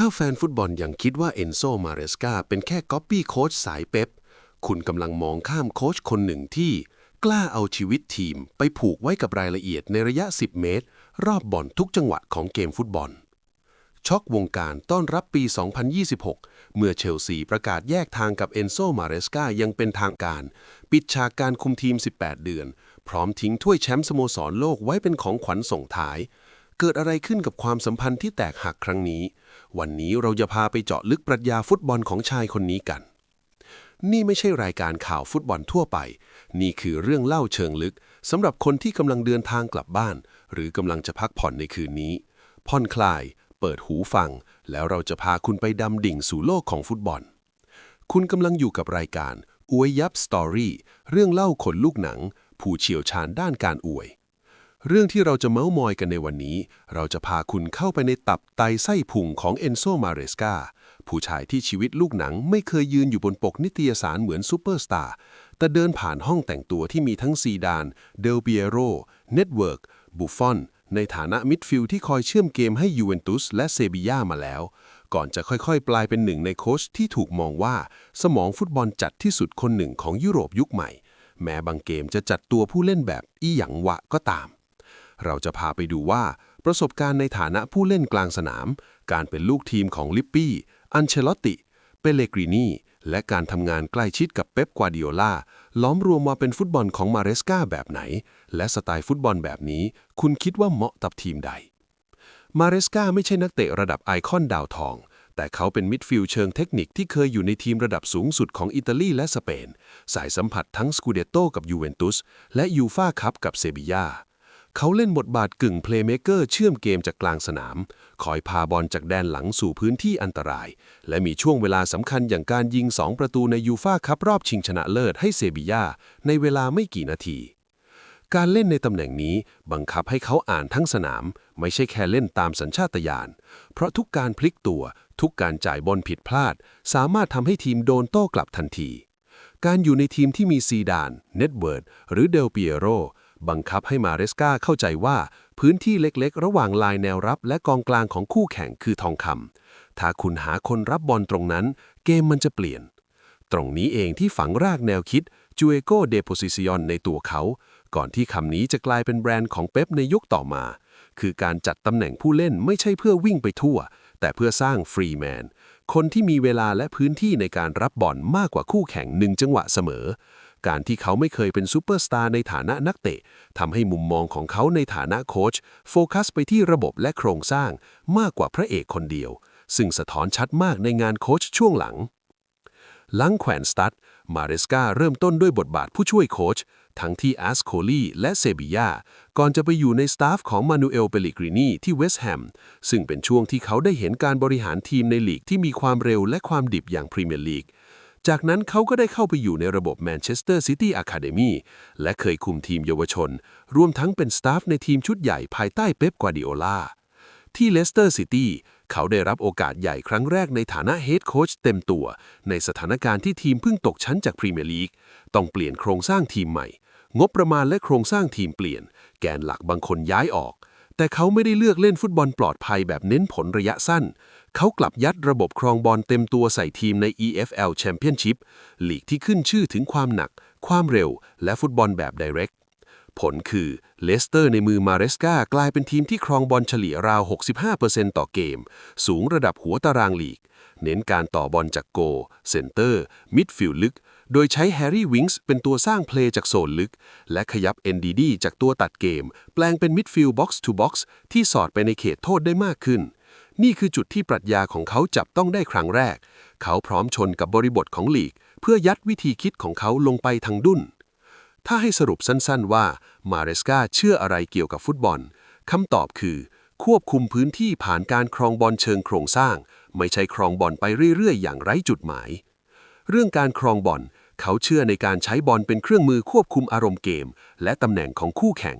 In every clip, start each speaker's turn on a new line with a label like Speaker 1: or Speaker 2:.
Speaker 1: ถ้าแฟนฟุตบอลยังคิดว่าเอนโซมาเรสกาเป็นแค่ก๊อปปี้โค้ชสายเป๊ป คุณกำลังมองข้ามโค้ชคนหนึ่งที่ กล้าเอาชีวิตทีมไปผูกไว้กับรายละเอียดในระยะ 10 เมตร รอบบอลทุกจังหวะของเกมฟุตบอล ช็อกวงการต้อนรับปี 2026 เมื่อเชลซีประกาศแยกทางกับเอนโซมาเรสกายังเป็นทางการ ปิดฉากการคุมทีม 18 เดือน พร้อมทิ้งถ้วยแชมป์สโมสรโลกไว้เป็นของขวัญส่งท้าย เกิดอะไรขึ้นกับความสัมพันธ์ที่แตกหักครั้งนี้ วันนี้เราจะพาไปเจาะลึกปรัชญาฟุตบอลของชายคนนี้กัน นี่ไม่ใช่รายการข่าวฟุตบอลทั่วไป นี่คือเรื่องเล่าเชิงลึกสำหรับคนที่กำลังเดินทางกลับบ้าน หรือกำลังจะพักผ่อนในคืนนี้ ผ่อนคลาย เปิดหูฟัง แล้วเราจะพาคุณไปดำดิ่งสู่โลกของฟุตบอล คุณกำลังอยู่กับรายการอวยยับสตอรี่เรื่องเล่าขนลูกหนัง ผู้เชี่ยวชาญด้านการอวย เรื่องที่เราจะเมามอยกันในวันนี้ เราจะพาคุณเข้าไปในตับไตไส้พุงของเอนโซมาเรสกาผู้ชายที่ชีวิตลูกหนังไม่เคยยืนอยู่บนปกนิตยสารเหมือนซูเปอร์สตาร์ แต่เดินผ่านห้องแต่งตัวที่มีทั้งซีดาน เดลเบียโร เน็ตเวิร์ก บุฟฟอน ในฐานะมิดฟิลด์ที่คอยเชื่อมเกมให้ยูเวนตุสและเซบีย่ามาแล้ว ก่อนจะค่อยๆปลายเป็นหนึ่งในโค้ชที่ถูกมองว่า สมองฟุตบอลจัดที่สุดคนหนึ่งของยุโรปยุคใหม่ แม้บางเกมจะจัดตัวผู้เล่นแบบอีหยังวะก็ตาม เราจะพาไปดูว่า ประสบการณ์ในฐานะผู้เล่นกลางสนาม การเป็นลูกทีมของลิปปี้ อันเชลอตติ เปเลกรินีและการทำงานใกล้ชิดกับเป๊ปกวาดิโอลาล้อมรวมมาเป็นฟุตบอลของมาเรสกาแบบไหน และสไตล์ฟุตบอลแบบนี้ คุณคิดว่าเหมาะกับทีมใด มาเรสกาไม่ใช่นักเตะระดับไอคอนดาวทองแต่เขาเป็นมิดฟิลด์เชิงเทคนิคที่เคยอยู่ในทีมระดับสูงสุดของอิตาลีและสเปน สายสัมผัสทั้งสกูเดโตกับยูเวนตุสและยูฟาคัพกับเซบียา เขาเล่นบทบาทกึ่งเพลย์เมเกอร์เชื่อมเกมจากกลางสนาม คอยพาบอลจากแดนหลังสู่พื้นที่อันตราย และมีช่วงเวลาสำคัญอย่างการยิง 2 ประตูในยูฟาคัพรอบชิงชนะเลิศให้เซบียาในเวลาไม่กี่นาที การเล่นในตำแหน่งนี้บังคับให้เขาอ่านทั้งสนาม ไม่ใช่แค่เล่นตามสัญชาตญาณ เพราะทุกการพลิกตัว ทุกการจ่ายบอลผิดพลาด สามารถทำให้ทีมโดนโต้กลับทันที การอยู่ในทีมที่มีซีดาน เน็ตเวิร์ด หรือเดลเปียโร บังคับให้มาเรสกาเข้าใจว่า พื้นที่เล็กๆ ระหว่างลายแนวรับและกองกลางของคู่แข่งคือทองคำถ้าคุณหาคนรับบอลตรงนั้น เกมมันจะเปลี่ยน ตรงนี้เองที่ฝังรากแนวคิดจูเอโกเดโพซิซิออนในตัวเขา ก่อนที่คำนี้จะกลายเป็นแบรนด์ของเป๊ปในยุคต่อมา คือการจัดตำแหน่งผู้เล่นไม่ใช่เพื่อวิ่งไปทั่ว แต่เพื่อสร้างฟรีแมนคนที่มีเวลาและพื้นที่ในการรับบอลมากกว่าคู่แข่งหนึ่งจังหวะเสมอ การที่เขาไม่เคยเป็นซูเปอร์สตาร์ในฐานะนักเตะทำให้มุมมองของเขาในฐานะโค้ชโฟกัสไปที่ระบบและโครงสร้างมากกว่าพระเอกคนเดียว ซึ่งสะท้อนชัดมากในงานโค้ชช่วงหลัง หลังแขวนสตัดมาเรสกาเริ่มต้นด้วยบทบาทผู้ช่วยโค้ชทั้งที่แอสโคลีและเซบียาก่อนจะไปอยู่ในสตาฟของมานูเอลเปลิกรินีที่เวสต์แฮมซึ่งเป็นช่วงที่เขาได้เห็นการบริหารทีมในลีกที่มีความเร็วและความดิบอย่างพรีเมียร์ลีก จากนั้นเขาก็ได้เข้าไปอยู่ในระบบแมนเชสเตอร์ซิตี้อะคาเดมีและเคยคุมทีมเยาวชน รวมทั้งเป็นสตาฟในทีมชุดใหญ่ภายใต้เป๊ปกวาดิโอลาที่เลสเตอร์ซิตี้เขาได้รับโอกาสใหญ่ครั้งแรกในฐานะเฮดโค้ชเต็มตัว ในสถานการณ์ที่ทีมเพิ่งตกชั้นจากพรีเมียร์ลีกต้องเปลี่ยนโครงสร้างทีมใหม่ งบประมาณและโครงสร้างทีมเปลี่ยน แกนหลักบางคนย้ายออก แต่เขาไม่ได้เลือกเล่นฟุตบอลปลอดภัยแบบเน้นผลระยะสั้น เขากลับยัดระบบครองบอลเต็มตัวใส่ทีมใน EFL Championship ลีกที่ขึ้นชื่อถึงความหนัก ความเร็ว และฟุตบอลแบบ direct ผลคือเลสเตอร์ในมือมาเรสกากลายเป็นทีมที่ครองบอลเฉลี่ยราว 65%ต่อเกม สูงระดับหัวตารางลีก เน้นการต่อบอลจากโก เซนเตอร์ มิดฟิลด์ลึก โดยใช้แฮร์รี่วิงส์เป็นตัวสร้างเพลย์จากโซนลึก และขยับ NDD จากตัวตัดเกม แปลงเป็นมิดฟิลด์บ็อกซ์ทูบ็อกซ์ที่สอดไปในเขตโทษได้มากขึ้น นี่คือจุดที่ปรัชญาของเขาจับต้องได้ครั้งแรก เขาพร้อมชนกับบริบทของหลีก เพื่อยัดวิธีคิดของเขาลงไปทางดุ้น ถ้าให้สรุปสั้นๆว่ามาเรสกาเชื่ออะไรเกี่ยวกับฟุตบอลคำตอบคือ ควบคุมพื้นที่ผ่านการครองบอลเชิงโครงสร้าง ไม่ใช่ครองบอลไปเรื่อยๆ อย่างไร้จุดหมาย เรื่องการครองบอลเขาเชื่อในการใช้บอลเป็นเครื่องมือควบคุมอารมณ์เกม และตำแหน่งของคู่แข่ง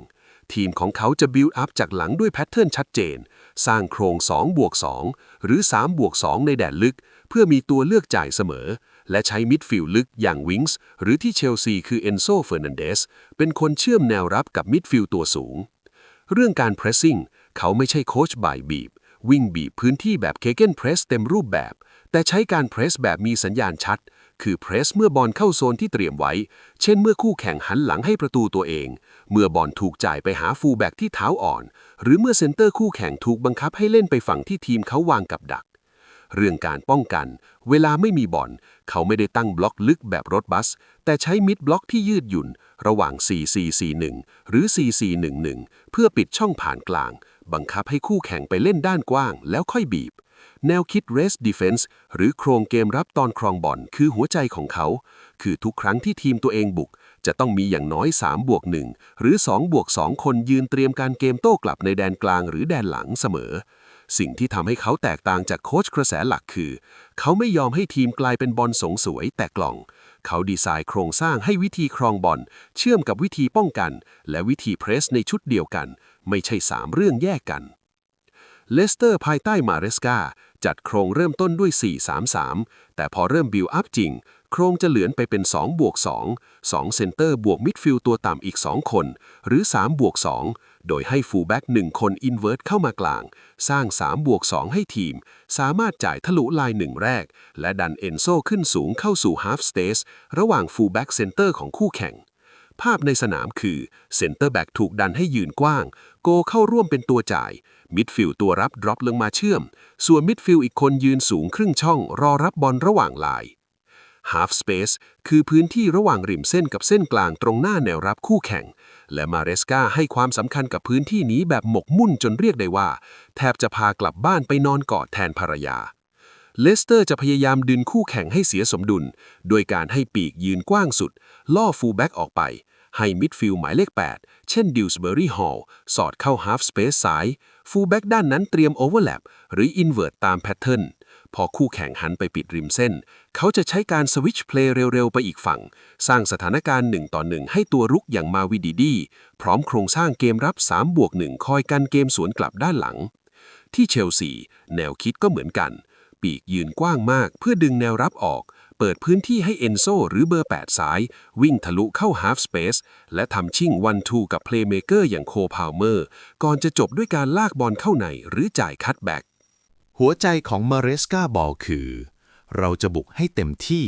Speaker 1: ทีมของเขาจะบิลด์อัพจากหลังด้วยแพทเทิร์นชัดเจน สร้างโครง2บวก2หรือ3บวก2ในแดนลึก เพื่อมีตัวเลือกจ่ายเสมอ และใช้มิดฟิลด์ลึกอย่างวิงส์หรือที่เชลซีคือเอนโซเฟอร์นันเดสเป็นคนเชื่อมแนวรับกับมิดฟิลด์ตัวสูง เรื่องการเพรสซิ่งเขาไม่ใช่โค้ชบ่ายบีบ วิ่งบีบพื้นที่แบบเคเกนเพรสเต็มรูปแบบ แต่ใช้การเพรสแบบมีสัญญาณชัด คือเพรสเมื่อบอลเข้าโซนที่เตรียมไว้ เช่นเมื่อคู่แข่งหันหลังให้ประตูตัวเอง เมื่อบอลถูกจ่ายไปหาฟูลแบ็กที่เท้าอ่อน หรือเมื่อเซนเตอร์คู่แข่งถูกบังคับให้เล่นไปฝั่งที่ทีมเขาวางกับดัก เรื่องการป้องกัน เวลาไม่มีบอลเขาไม่ได้ตั้งบล็อกลึกแบบรถบัส แต่ใช้มิดบล็อกที่ยืดหยุ่น ระหว่าง 4441 หรือ 4411 เพื่อปิดช่องผ่านกลาง บังคับให้คู่แข่งไปเล่นด้านกว้าง แล้วค่อยบีบ แนวคิด Race Defense หรือโครงเกมรับตอนครองบอลคือหัวใจของเขา คือทุกครั้งที่ทีมตัวเองบุก จะต้องมีอย่างน้อย3บวก1หรือ2บวก2คนยืนเตรียมการเกมโต้กลับในแดนกลางหรือแดนหลังเสมอ สิ่งที่ทำให้เขาแตกต่างจากโค้ชกระแสหลักคือ เขาไม่ยอมให้ทีมกลายเป็นบอลสงสวยแต่กล่อง เขาดีไซน์โครงสร้างให้วิธีครองบอลเชื่อมกับวิธีป้องกัน และวิธีเพรสในชุดเดียวกัน ไม่ใช่สามเรื่องแยกกันเลสเตอร์ภายใต้มาเรสกา จัดโครงเริ่มต้นด้วย 4-3-3 แต่พอเริ่มบิวอัพจริง โครงจะเหลือนไปเป็น 2 บวก 2 2 เซนเตอร์บวกมิดฟิลด์ตัวต่ำอีก 2 คน หรือ 3 บวก 2 โดยให้ฟูลแบ็ก1 คนอินเวิร์ตเข้ามากลาง สร้าง 3 บวก 2 ให้ทีม สามารถจ่ายทะลุลายหนึ่งแรก และดันเอนโซขึ้นสูงเข้าสู่ฮาฟสเตสระหว่างฟูลแบ็กเซนเตอร์ของคู่แข่งภาพในสนามคือเซนเตอร์แบ็กถูกดันให้ยืนกว้าง โกเข้าร่วมเป็นตัวจ่าย มิดฟิลด์ตัวรับดรอปลงมาเชื่อม ส่วนมิดฟิลด์อีกคนยืนสูงครึ่งช่องรอรับบอลระหว่างลาย Half Space คือพื้นที่ระหว่างริมเส้นกับเส้นกลางตรงหน้าแนวรับคู่แข่ง และมาเรสกาให้ความสำคัญกับพื้นที่นี้แบบหมกมุ่นจนเรียกได้ว่า แทบจะพากลับบ้านไปนอนกอดแทนภรรยา เลสเตอร์จะพยายามดึงคู่แข่งให้เสียสมดุล โดยการให้ปีกยืนกว้างสุด ล่อฟูลแบ็กออกไป ให้มิดฟิลด์หมายเลข 8 เช่นดิวส์เบอรี่ฮอลสอดเข้าฮาฟสเปซซ้ายฟูลแบ็กด้านนั้นเตรียมโอเวอร์แลปหรืออินเวอร์ตตามแพทเทิร์นพอคู่แข่งหันไปปิดริมเส้น เขาจะใช้การสวิตช์เพลย์เร็ว ๆ ไปอีกฝั่ง สร้างสถานการณ์1ต่อ1ให้ตัวรุกอย่างมาวิดีดี พร้อมโครงสร้างเกมรับ3บวก1คอยกันเกมสวนกลับด้านหลัง ที่เชลซี แนวคิดก็เหมือนกัน ปีกยืนกว้างมาก เพื่อดึงแนวรับออก เปิดพื้นที่ให้เอนโซหรือเบอร์8ซ้าย วิ่งทะลุเข้าฮาฟสเปซและทำชิ่งวันทูกับเพลย์เมเกอร์อย่างโคพาวเมอร์ ก่อนจะจบด้วยการลากบอลเข้าในหรือจ่ายคัตแบ็ก
Speaker 2: หัวใจของมาเรสกาบอลคือ เราจะบุกให้เต็มที่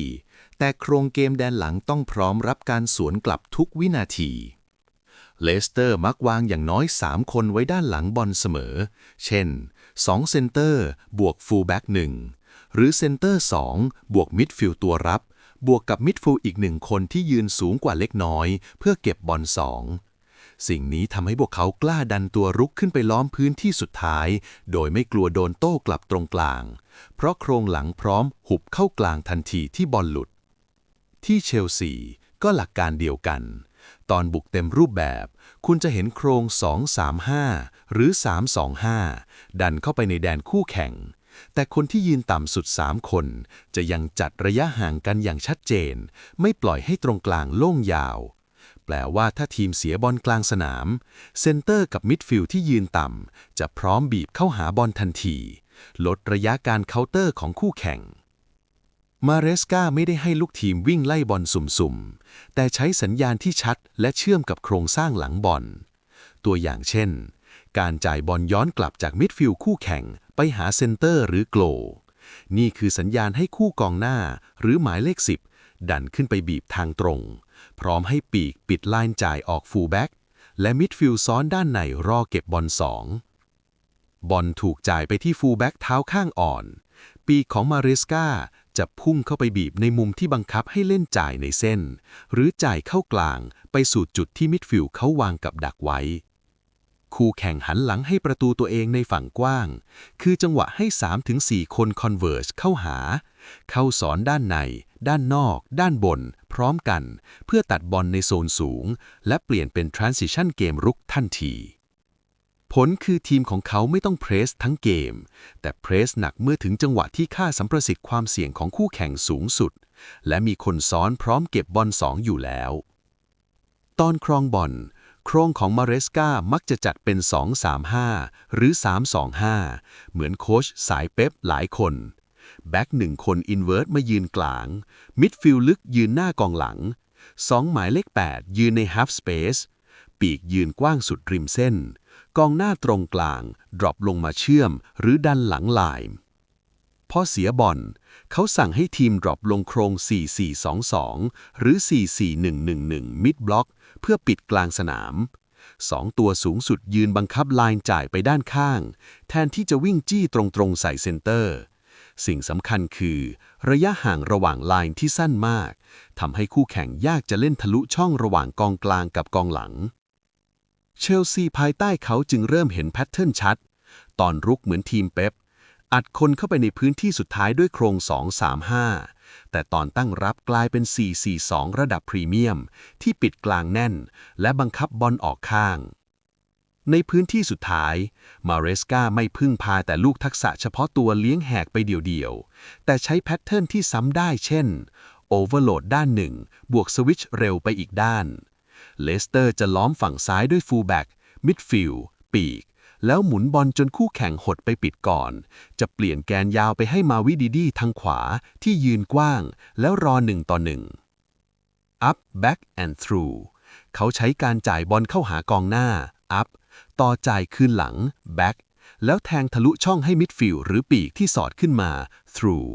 Speaker 2: แต่โครงเกมแดนหลังต้องพร้อมรับการสวนกลับทุกวินาทีเลสเตอร์มักวางอย่างน้อย 3 คนไว้ด้านหลังบอลเสมอ เช่น 2เซนเตอร์บวกฟูลแบ็กหนึ่งหรือเซนเตอร์2บวกมิดฟิลตัวรับ บวกกับมิดฟิลอีกหนึ่งคนที่ยืนสูงกว่าเล็กน้อย เพื่อเก็บบอลสองสิ่งนี้ทำให้พวกเขากล้าดันตัวรุกขึ้นไปล้อมพื้นที่สุดท้าย โดยไม่กลัวโดนโต้กลับตรงกลาง เพราะโครงหลังพร้อมหุบเข้ากลางทันทีที่บอลหลุด ที่เชลซีก็หลักการเดียวกัน ตอนบุกเต็มรูปแบบ คุณจะเห็นโครง 2-3-5 หรือ 3-2-5 ดันเข้าไปในแดนคู่แข่ง แต่คนที่ยืนต่ำสุด 3 คน จะยังจัดระยะห่างกันอย่างชัดเจน ไม่ปล่อยให้ตรงกลางโล่งยาว แปลว่าถ้าทีมเสียบอลกลางสนาม เซนเตอร์กับมิดฟิลด์ที่ยืนต่ำ จะพร้อมบีบเข้าหาบอลทันที ลดระยะการเคาน์เตอร์ของคู่แข่ง มาเรสกาไม่ได้ให้ลูกทีมวิ่งไล่บอลสุ่มๆ แต่ใช้สัญญาณที่ชัดและเชื่อมกับโครงสร้างหลังบอล ตัวอย่างเช่น การจ่ายบอลย้อนกลับจากมิดฟิลด์คู่แข่งไปหาเซนเตอร์หรือโกล นี่คือสัญญาณให้คู่กองหน้าหรือหมายเลข 10 ดันขึ้นไปบีบทางตรง พร้อมให้ปีกปิดไลน์จ่ายออกฟูลแบ็กและมิดฟิลด์ซ้อนด้านในรอเก็บบอลสองบอลถูกจ่ายไปที่ฟูลแบ็กเท้าข้างอ่อน ปีกของมาเรสกา จะพุ่งเข้าไปบีบในมุมที่บังคับให้เล่นจ่ายในเส้น หรือจ่ายเข้ากลางไปสู่จุดที่มิดฟิลด์เขาวางกับดักไว้ คู่แข่งหันหลังให้ประตูตัวเองในฝั่งกว้าง คือจังหวะให้ 3-4 คนคอนเวอร์สเข้าหา เข้าสอนด้านใน ด้านนอก ด้านบน พร้อมกัน เพื่อตัดบอลในโซนสูง และเปลี่ยนเป็น transition เกมรุกทันที ผลคือทีมของเขาไม่ต้องเพรสทั้งเกม แต่เพรสหนักเมื่อถึงจังหวะที่ค่าสัมประสิทธิ์ความเสี่ยงของคู่แข่งสูงสุด และมีคนซ้อนพร้อมเก็บบอลสองอยู่แล้ว ตอนครองบอลโครงของมาเรสกามักจะจัดเป็น 2-3-5 หรือ 3-2-5 เหมือนโค้ชสายเป๊ปหลายคน แบ็กหนึ่งคนอินเวิร์ตมายืนกลาง มิดฟิลด์ลึกยืนหน้ากองหลัง 2 หมายเลข 8 ยืนในฮ a ฟสเปซปีกยืนกว้างสุดริมเส้น กองหน้าตรงกลางดรอปลงมาเชื่อมหรือดันหลังไลน์พอเสียบอลเขาสั่งให้ทีมดรอปลงโครง 4422 หรือ 44111 มิดบล็อก เพื่อปิดกลางสนาม สองตัวสูงสุดยืนบังคับไลน์จ่ายไปด้านข้าง แทนที่จะวิ่งจี้ตรงๆใส่เซนเตอร์ สิ่งสำคัญคือ ระยะห่างระหว่างไลน์ที่สั้นมาก ทำให้คู่แข่งยากจะเล่นทะลุช่องระหว่างกองกลางกับกองหลัง เชลซีภายใต้เขาจึงเริ่มเห็นแพทเทิร์นชัด ตอนรุกเหมือนทีมเป๊ป อัดคนเข้าไปในพื้นที่สุดท้ายด้วยโครง 2-3-5 แต่ตอนตั้งรับกลายเป็น 4-4-2 ระดับพรีเมียม ที่ปิดกลางแน่น และบังคับบอลออกข้าง ในพื้นที่สุดท้าย มาเรสกาไม่พึ่งพาแต่ลูกทักษะเฉพาะตัวเลี้ยงแหกไปเดี่ยวๆ แต่ใช้แพทเทิร์นที่ซ้ำได้เช่นโอเวอร์โหลดด้านหนึ่ง บวกสวิตช์เร็วไปอีกด้าน เลสเตอร์จะล้อมฝั่งซ้ายด้วยฟูลแบ็กมิดฟิลด์ปีก แล้วหมุนบอลจนคู่แข่งหดไปปิดก่อน จะเปลี่ยนแกนยาวไปให้มาวิดีดีทางขวาที่ยืนกว้าง แล้วรอหนึ่งต่อหนึ่ง up back and through เขาใช้การจ่ายบอลเข้าหากองหน้า up ต่อจ่ายคืนหลัง back แล้วแทงทะลุช่องให้มิดฟิลหรือปีกที่สอดขึ้นมา through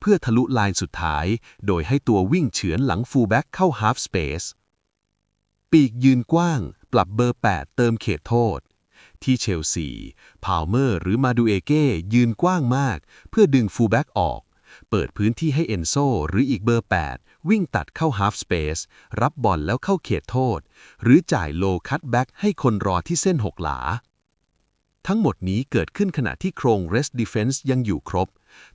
Speaker 2: เพื่อทะลุไลน์สุดท้าย โดยให้ตัววิ่งเฉือนหลังฟูลแบ็กเข้า half space ปีกยืนกว้าง ปรับเบอร์ 8 เติมเขตโทษ ที่เชลซีพาวเมอร์หรือมาดูเอเก้ยืนกว้างมาก เพื่อดึงฟูลแบ็กออก เปิดพื้นที่ให้เอนโซหรืออีกเบอร์ 8 วิ่งตัดเข้าฮาฟสเปซรับบอลแล้วเข้าเขตโทษ หรือจ่ายโลคัตแบ็กให้คนรอที่เส้นหกหลา ทั้งหมดนี้เกิดขึ้นขณะที่โครง Rest Defense ยังอยู่ครบ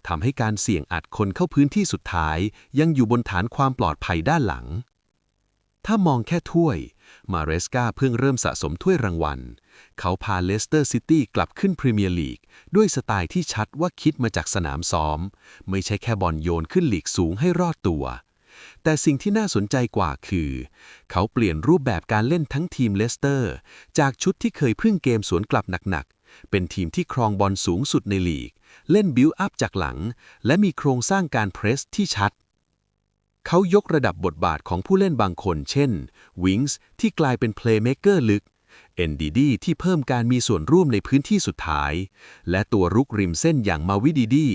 Speaker 2: ทำให้การเสี่ยงอัดคนเข้าพื้นที่สุดท้าย ยังอยู่บนฐานความปลอดภัยด้านหลัง ถ้ามองแค่ถ้วย มาเรสกาเพิ่งเริ่มสะสมถ้วยรางวัล เขาพาเลสเตอร์ซิตี้กลับขึ้นพรีเมียร์ลีก ด้วยสไตล์ที่ชัดว่าคิดมาจากสนามซ้อม ไม่ใช่แค่บอลโยนขึ้นหลีกสูงให้รอดตัว แต่สิ่งที่น่าสนใจกว่าคือ เขาเปลี่ยนรูปแบบการเล่นทั้งทีมเลสเตอร์ จากชุดที่เคยพึ่งเกมสวนกลับหนักๆ เป็นทีมที่ครองบอลสูงสุดในลีก เล่นบิวอัพจากหลัง และมีโครงสร้างการเพรสที่ชัด เขายกระดับบทบาทของผู้เล่นบางคน เช่นวิงส์ที่กลายเป็นเพลย์เม k เกอร์ลึก NDD ที่เพิ่มการมีส่วนร่วมในพื้นที่สุดท้าย และตัวรุกริมเส้นอย่างมาวิดีดี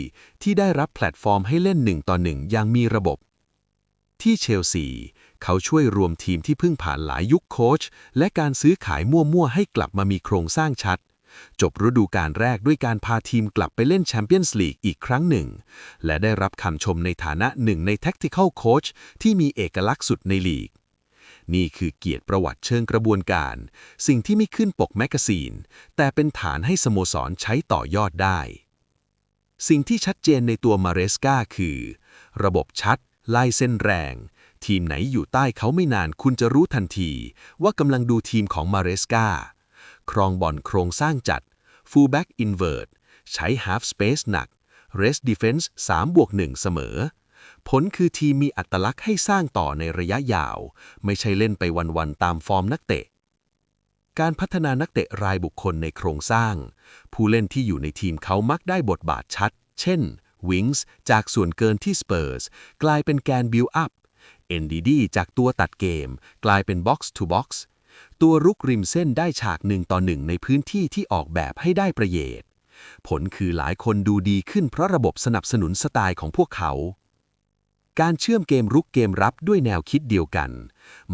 Speaker 2: ที่ได้รับแพลตฟอร์มให้เล่นหนึ่งต่อหนึ่งอย่างมีระบบ ที่เชลซี เขาช่วยรวมทีมที่เพิ่งผ่านหลายยุคโค้ชและการซื้อขายมั่วๆให้กลับมามีโครงสร้างชัด จบฤดูกาลแรกด้วยการพาทีมกลับไปเล่นแชมเปี้ยนส์ลีกอีกครั้งหนึ่ง และได้รับคำชมในฐานะหนึ่งใน Tactical Coach ที่มีเอกลักษณ์สุดในลีก นี่คือเกียรติประวัติเชิงกระบวนการ สิ่งที่ไม่ขึ้นปกแมกกาซีน แต่เป็นฐานให้สโมสรใช้ต่อยอดได้ สิ่งที่ชัดเจนในตัวมาเรสกาคือ ระบบชัดไล่เส้นแรง ทีมไหนอยู่ใต้เขาไม่นานคุณจะรู้ทันที ว่ากำลังดูทีมของมาเรสกา ครองบอลโครงสร้างจัด fullback invert ใช้ half space หนัก rest defense 3บวก1เสมอ ผลคือทีมมีอัตลักษณ์ให้สร้างต่อในระยะยาว ไม่ใช่เล่นไปวันๆตามฟอร์มนักเตะ การพัฒนานักเตะรายบุคคลในโครงสร้าง ผู้เล่นที่อยู่ในทีมเขามักได้บทบาทชัด เช่นวิงส์จากส่วนเกินที่สเปอร์สกลายเป็นแกนบิลอัพ NDD จากตัวตัดเกม กลายเป็น Box to Box ตัวรุกริมเส้นได้ฉากหนึ่งต่อหนึ่งในพื้นที่ที่ออกแบบให้ได้ประโยชน์ ผลคือหลายคนดูดีขึ้นเพราะระบบสนับสนุนสไตล์ของพวกเขา การเชื่อมเกมรุกเกมรับด้วยแนวคิดเดียวกัน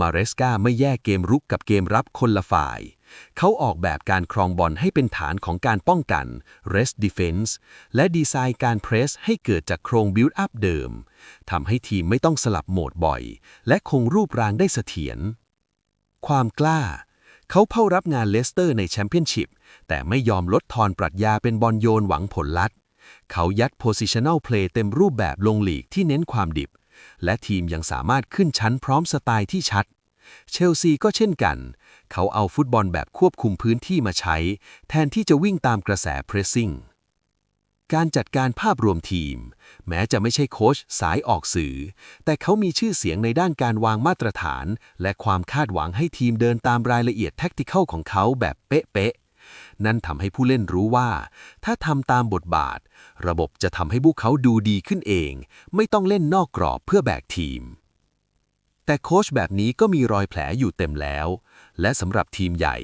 Speaker 2: มาเรสกาไม่แยกเกมรุกกับเกมรับคนละฝ่าย เขาออกแบบการครองบอลให้เป็นฐานของการป้องกัน rest defense และดีไซน์การเพรสให้เกิดจากโครง build up เดิมทำให้ทีมไม่ต้องสลับโหมดบ่อย และคงรูปร่างได้เสถียร ความกล้า เขาเผ่ารับงานเลสเตอร์ในแชมเปี้ยนชิพแต่ไม่ยอมลดทอนปรัชญาเป็นบอลโยนหวังผลลัดเขายัด positional play เต็มรูปแบบลงหลีกที่เน้นความดิบ และทีมยังสามารถขึ้นชั้นพร้อมสไตล์ที่ชัด เชลซีก็เช่นกัน เขาเอาฟุตบอลแบบควบคุมพื้นที่มาใช้ แทนที่จะวิ่งตามกระแส pressing การจัดการภาพรวมทีม แม้จะไม่ใช่โค้ชสายออกสื่อ แต่เขามีชื่อเสียงในด้านการวางมาตรฐาน และความคาดหวังให้ทีมเดินตามรายละเอียดแท็กติค a l ของเขาแบบเป๊ะๆนั่นทำให้ผู้เล่นรู้ว่า ถ้าทำตามบทบาท ระบบจะทำให้พวกเขาดูดีขึ้นเอง ไม่ต้องเล่นนอกกรอบเพื่อแบกทีม แต่โค้ชแบบนี้ก็มีรอยแผลอยู่เต็มแล้ว และสำหรับทีมใหญ่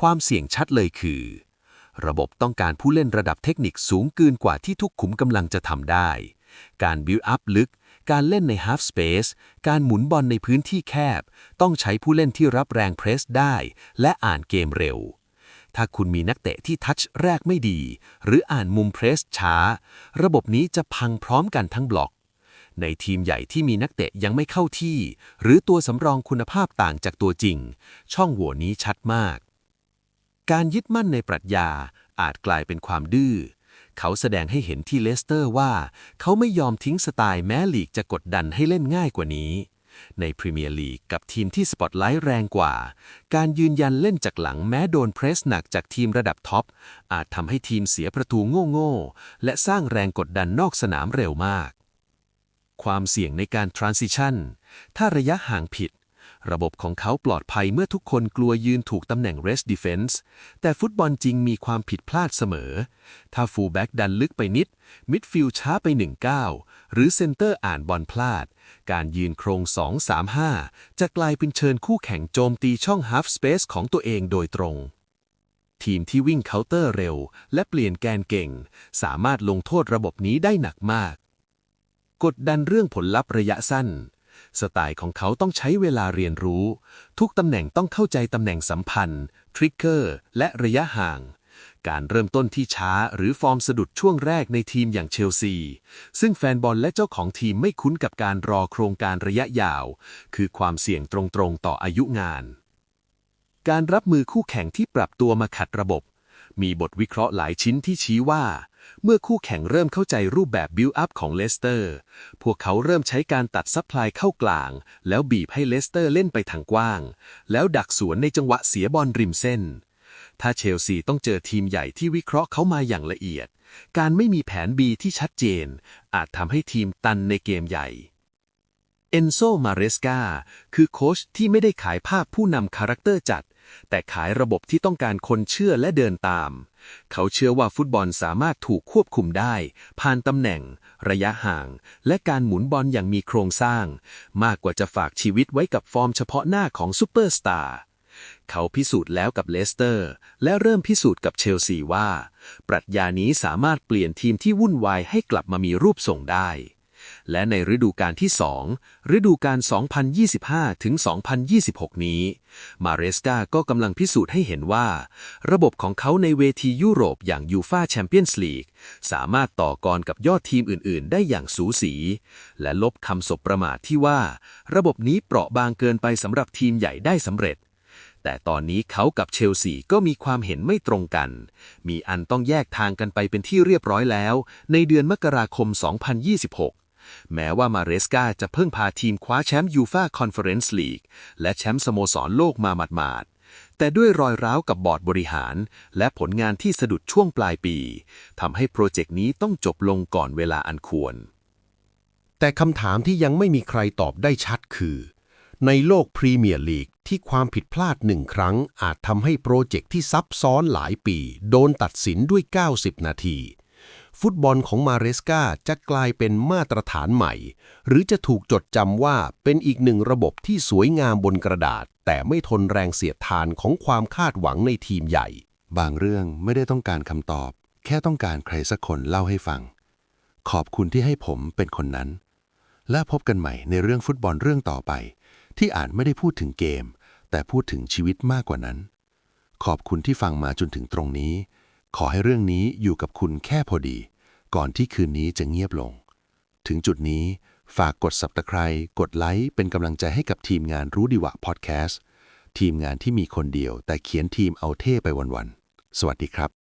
Speaker 2: ความเสี่ยงชัดเลยคือ ระบบต้องการผู้เล่นระดับเทคนิคสูงเกินกว่าที่ทุกขุมกำลังจะทำได้ การบิวอัพลึก การเล่นใน half space การหมุนบอลในพื้นที่แคบ ต้องใช้ผู้เล่นที่รับแรงเพรสได้ และอ่านเกมเร็ว ถ้าคุณมีนักเตะที่ทัชแรกไม่ดี หรืออ่านมุมเพรสช้า ระบบนี้จะพังพร้อมกันทั้งบล็อกในทีมใหญ่ที่มีนักเตะยังไม่เข้าที่ หรือตัวสำรองคุณภาพต่างจากตัวจริง ช่องโหว่นี้ชัดมาก การยึดมั่นในปรัชญาอาจกลายเป็นความดื้อ เขาแสดงให้เห็นที่เลสเตอร์ว่า เขาไม่ยอมทิ้งสไตล์แม้ลีกจะกดดันให้เล่นง่ายกว่านี้ ในพรีเมียร์ลีกกับทีมที่สปอตไลท์แรงกว่า การยืนยันเล่นจากหลังแม้โดนเพรสหนักจากทีมระดับท็อป อาจทำให้ทีมเสียประตูโง่ๆ และสร้างแรงกดดันนอกสนามเร็วมาก ความเสี่ยงในการ transition ถ้าระยะห่างผิด ระบบของเขาปลอดภัยเมื่อทุกคนกลัวยืนถูกตำแหน่ง rest defense แต่ฟุตบอลจริงมีความผิดพลาดเสมอ ถ้าฟูลแบ็กดันลึกไปนิด มิดฟิลด์ช้าไป1ก้าวหรือเซนเตอร์อ่านบอลพลาด การยืนโครง 2-3-5 จะกลายเป็นเชิญคู่แข่งโจมตีช่อง half space ของตัวเองโดยตรงทีมที่วิ่งเคาน์เตอร์เร็ว และเปลี่ยนแกนเก่ง สามารถลงโทษระบบนี้ได้หนักมาก กดดันเรื่องผลลัพธ์ระยะสั้น สไตล์ของเขาต้องใช้เวลาเรียนรู้ ทุกตำแหน่งต้องเข้าใจตำแหน่งสัมพันธ์ ทริกเกอร์ และระยะห่าง การเริ่มต้นที่ช้าหรือฟอร์มสะดุดช่วงแรกในทีมอย่างเชลซี ซึ่งแฟนบอลและเจ้าของทีมไม่คุ้นกับการรอโครงการระยะยาว คือความเสี่ยงตรงๆต่ออายุงาน การรับมือคู่แข่งที่ปรับตัวมาขัดระบบ มีบทวิเคราะห์หลายชิ้นที่ชี้ว่า เมื่อคู่แข่งเริ่มเข้าใจรูปแบบบิลอัพของเลสเตอร์ พวกเขาเริ่มใช้การตัดซัพพลายเข้ากลาง แล้วบีบให้เลสเตอร์เล่นไปทางกว้าง แล้วดักสวนในจังหวะเสียบอลริมเส้น ถ้าเชลซีต้องเจอทีมใหญ่ที่วิเคราะห์เขามาอย่างละเอียด การไม่มีแผน B ที่ชัดเจน อาจทำให้ทีมตันในเกมใหญ่เอนโซ มาเรสกาคือโค้ชที่ไม่ได้ขายภาพผู้นำคาแรคเตอร์จัด แต่ขายระบบที่ต้องการคนเชื่อและเดินตาม เขาเชื่อว่าฟุตบอลสามารถถูกควบคุมได้ ผ่านตำแหน่ง ระยะห่าง และการหมุนบอลอย่างมีโครงสร้าง มากกว่าจะฝากชีวิตไว้กับฟอร์มเฉพาะหน้าของซูเปอร์สตาร์เขาพิสูจน์แล้วกับเลสเตอร์ และเริ่มพิสูจน์กับเชลซีว่า ปรัชญานี้สามารถเปลี่ยนทีมที่วุ่นวายให้กลับมามีรูปส่งได้ และในฤดูกาลที่ 2 ฤดูกาล 2025 ถึง 2026 นี้ มาเรสกาก็กำลังพิสูจน์ให้เห็นว่า ระบบของเขาในเวทียุโรปอย่างยูฟาแชมเปียนส์ลีกสามารถต่อกรกับยอดทีมอื่น ๆ ได้อย่างสูสี และลบคำสบประมาทที่ว่า ระบบนี้เปราะบางเกินไปสำหรับทีมใหญ่ได้สำเร็จแต่ตอนนี้เขากับเชลซีก็มีความเห็นไม่ตรงกัน มีอันต้องแยกทางกันไปเป็นที่เรียบร้อยแล้ว ในเดือนมกราคม 2026 แม้ว่ามาเรสกาจะเพิ่งพาทีมคว้าแชมป์ยูฟาคอนเฟอเรนซ์ลีกและแชมป์สโมสรโลกมาหมาดๆแต่ด้วยรอยร้าวกับบอร์ดบริหาร และผลงานที่สะดุดช่วงปลายปีทำให้โปรเจกต์นี้ต้องจบลงก่อนเวลาอันควร
Speaker 1: แต่คำถามที่ยังไม่มีใครตอบได้ชัดคือ ในโลกพรีเมียร์ลีกที่ความผิดพลาดหนึ่งครั้ง อาจทำให้โปรเจกต์ที่ซับซ้อนหลายปี โดนตัดสินด้วย 90 นาที ฟุตบอลของมาเรสกาจะกลายเป็นมาตรฐานใหม่ หรือจะถูกจดจำว่าเป็นอีกหนึ่งระบบที่สวยงามบนกระดาษ แต่ไม่ทนแรงเสียดทานของความคาดหวังในทีมใหญ่
Speaker 3: บางเรื่องไม่ได้ต้องการคำตอบ แค่ต้องการใครสักคนเล่าให้ฟัง ขอบคุณที่ให้ผมเป็นคนนั้น และพบกันใหม่ในเรื่องฟุตบอลเรื่องต่อไป ที่อ่านไม่ได้พูดถึงเกม แต่พูดถึงชีวิตมากกว่านั้น ขอบคุณที่ฟังมาจนถึงตรงนี้ ขอให้เรื่องนี้อยู่กับคุณแค่พอดี ก่อนที่คืนนี้จะเงียบลง ถึงจุดนี้ฝากกด subscribe กดไลค์เป็นกำลังใจให้กับทีมงานรู้ดีวะพอดแคสต์ทีมงานที่มีคนเดียวแต่เขียนทีมเอาเท่ไปวันๆ สวัสดีครับ